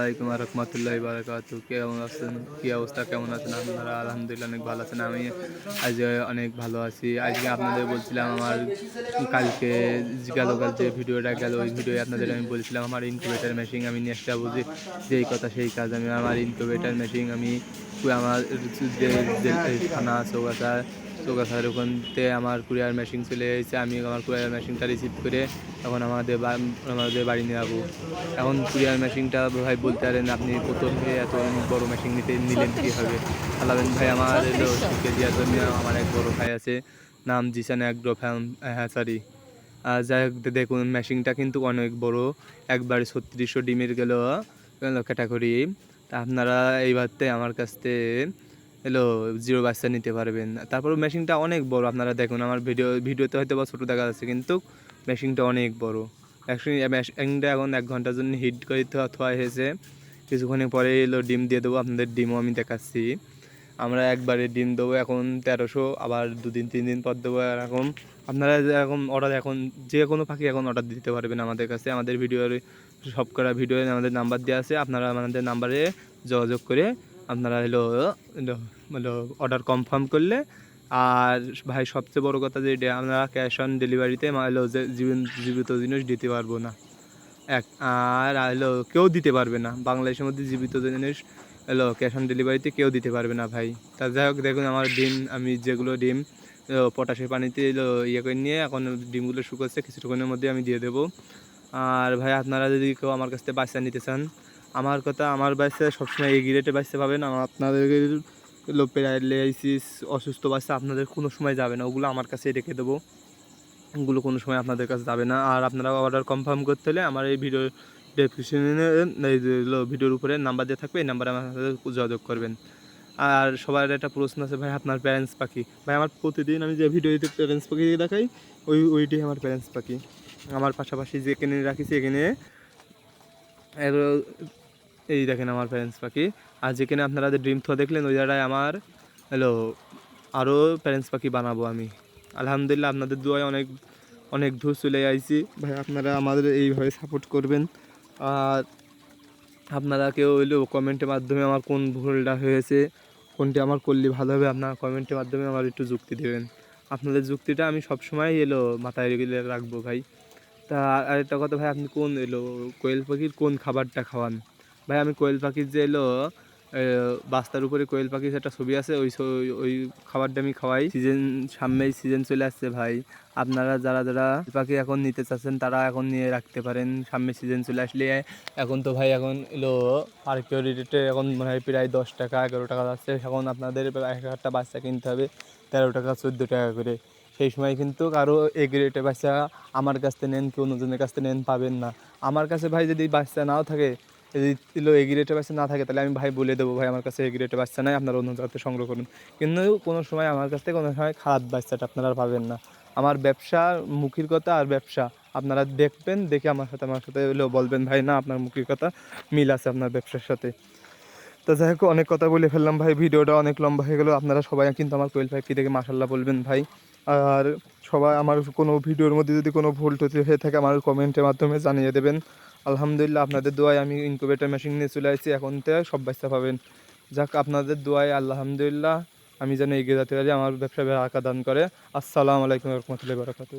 আলাইকুম রহমতুল্লাহ বারাকাতু কেমন আছেন? কি অবস্থা? কেমন আছেন আপনারা? আলহামদুলিল্লাহ অনেক ভালো আছেন। আমি আজ অনেক ভালো আছি। আজকে আপনাদের বলছিলাম আমার কালকে গেলকাল যে ভিডিওটা গেল, ওই ভিডিও আপনাদের আমি বলছিলাম আমার ইনকিউবেটার মেশিন আমি আসতে বুঝি যেই কথা, সেই কাজ আমি, আমার ইনকিউবেটার মেশিন আমি আমার যে থানা চৌগাছা চৌগাছার ওখানতে আমার কুরিয়ার মেশিন চলে এসেছে। আমি আমার কুরিয়ার মেশিনটা রিসিভ করে এখন আমাদের আমাদের বাড়ি নিয়ে যাব। এখন কুরিয়ার মেশিনটা ভাই বলতে পারেন আপনি থেকে এত বড় মেশিন নিতে নিলেন কীভাবে? আলাবেন ভাই আমার জন্য। আমার এক বড় ভাই আছে নাম জিসান অ্যাগ্রো ফ্যাম হ্যাঁ সরি আর যাই হোক দেখুন মেশিনটা কিন্তু অনেক বড়। একবারে ছত্রিশশো ডিমের গেল ক্যাটাগরি তা আপনারা এইবারতে আমার কাছ থেকে এলো জিরো বাচ্চা নিতে পারবেন। তারপর মেশিনটা অনেক বড়। আপনারা দেখুন আমার ভিডিও ভিডিওতে হয়তো বা ছোটো দেখা যাচ্ছে কিন্তু মেশিনটা অনেক বড়। মেশিনটা এখন এক ঘণ্টার জন্য হিট করে থোয়া হয়েছে। কিছুক্ষণ পরে এলো ডিম দিয়ে দেবো, আপনাদের ডিমও আমি দেখাচ্ছি। আমরা একবারে ডিম দেবো, এখন তেরোশো, আবার দুদিন তিন দিন পর দেবো। এরকম আপনারা এখন অর্ডার এখন, যে কোনো পাখি এখন অর্ডার দিতে পারবেন আমাদের কাছে। আমাদের ভিডিওর সব করা ভিডিও আমাদের নাম্বার দেওয়া আছে। আপনারা আমাদের নাম্বারে যোগাযোগ করে আপনারা হলো হলো অর্ডার কনফার্ম করলে আর ভাই, সবচেয়ে বড় কথা যে আমরা ক্যাশ অন ডেলিভারিতে হলো জীবিত জিনিস দিতে পারব না। এক, আর হলো কেউ দিতে পারবে না। বাংলাদেশের মধ্যে জীবিত জিনিস হলো ক্যাশ অন ডেলিভারিতে কেউ দিতে পারবে না ভাই। তা যাই হোক, দেখুন আমার ডিম, আমি যেগুলো ডিম পটাশের পানিতে হলো ইয়ে করে নিয়ে এখন ডিমগুলো শুকোচ্ছে, কিছুক্ষণের মধ্যে আমি দিয়ে দেবো। আর ভাই, আপনারা যদি কেউ আমার কাছ থেকে বাচ্চা নিতে চান, আমার কথা, আমার বাচ্চা সবসময় এই গিরেটে বাচ্চা পাবেন। আপনাদের হলো প্যারালাইসিস অসুস্থ বাচ্চা আপনাদের কোনো সময় যাবে না। ওগুলো আমার কাছে রেখে দেবো। ওগুলো কোনো সময় আপনাদের কাছে যাবে না। আর আপনারা অর্ডার কনফার্ম করতে হলে আমার এই ভিডিও ডেসক্রিপশনে ভিডিওর উপরে নাম্বার দিয়ে থাকবে, এই নাম্বারে আমার যোগাযোগ করবেন। আর সবার একটা প্রশ্ন আছে, ভাই, আপনার প্যারেন্টস পাখি ভাই, আমার প্রতিদিন আমি যে ভিডিওতে প্যারেন্টস পাখি দেখাই, ওই ওইটাই আমার প্যারেন্টস পাখি। আমার পাশাপাশি যে যেখানে রাখি, সেখানে এই দেখেন আমার প্যারেন্টস পাখি। আর যেখানে আপনারা ড্রিম থো দেখলেন, ওই জায়গায় আমার, হ্যালো আরও প্যারেন্টস পাখি বানাবো আমি। আলহামদুলিল্লাহ আপনাদের দুয়ায় অনেক অনেক দূর চলে আইছি। ভাই, আপনারা আমাদের এইভাবে সাপোর্ট করবেন। আর আপনারা কেউ হইল কমেন্টের মাধ্যমে আমার কোন ভুলটা হয়েছে, কোনটি আমার করলে ভালো হবে, আপনারা কমেন্টের মাধ্যমে আমার একটু যুক্তি দেবেন। আপনাদের যুক্তিটা আমি সবসময় এলো মাথায় রেখে রাখব, ভাই। তা আর আরেকটা কথা, ভাই, আপনি কোন এলো কোয়েল পাখির কোন খাবারটা খাওয়ান? ভাই, আমি কোয়েল পাখির যে এলো বাস্তার উপরে কোয়েল পাখির একটা ছবি আছে, ওই ওই খাবারটা আমি খাওয়াই। সিজন, সামনেই সিজন চলে আসছে ভাই। আপনারা যারা যারা পাখি এখন নিতে চাচ্ছেন, তারা এখন নিয়ে রাখতে পারেন। সামনে সিজন চলে আসলে, এখন তো ভাই, এখন এলো পার্কের রেটে এখন মনে হয় প্রায় দশ টাকা, এগারো টাকা যাচ্ছে। এখন আপনাদের এক একটা বাচ্চা কিনতে হবে, তেরো টাকা, চোদ্দ টাকা করে। সেই সময় কিন্তু কারও এগ রেটে বাচ্চা আমার কাছ থেকে নেন কি অন্যজনের কাছ থেকে নেন, পাবেন না। আমার কাছে ভাই যদি বাচ্চা নাও থাকে যদি এগ রেটে বাচ্চা না থাকে, তাহলে আমি ভাই বলে দেবো, ভাই, আমার কাছে এগ রেটে বাচ্চা নাই, আপনারা অন্য জায়গাতে সংগ্রহ করুন। কিন্তু কোনো সময় আমার কাছ থেকে কোনো সময় খারাপ বাচ্চাটা আপনারা পাবেন না। আমার ব্যবসা মুখির কথা আর ব্যবসা। আপনারা দেখবেন, দেখে আমার সাথে আমার সাথে হলেও বলবেন, ভাই, না, আপনার মুখির কথা, মিল আছে আপনার ব্যবসার সাথে। তো যাই হোক, অনেক কথা বলে ফেললাম, ভাই, ভিডিওটা অনেক লম্বা হয়ে গেলো। আপনারা সবাই কিন্তু আমার কোয়েল পাখি দেখে মাসাল্লাহ বলবেন, ভাই। আর সবাই আমার কোনো ভিডিওর মধ্যে যদি কোনো ভুল টুটি হয়ে থাকে, আমার কমেন্টের মাধ্যমে জানিয়ে দেবেন। আলহামদুলিল্লাহ আপনাদের দোয়ায় আমি ইনকুবেটার মেশিন নিয়ে চলে আসছি। এখন থেকে সব বাচ্চা পাবেন। যাক, আপনাদের দোয়ায় আলহামদুলিল্লাহ আমি যেন এগিয়ে যেতে পারি, আমার ব্যবসা আঁকা দান করে। আসসালামু আলাইকুম রহমতুল্লাহ বরকাতু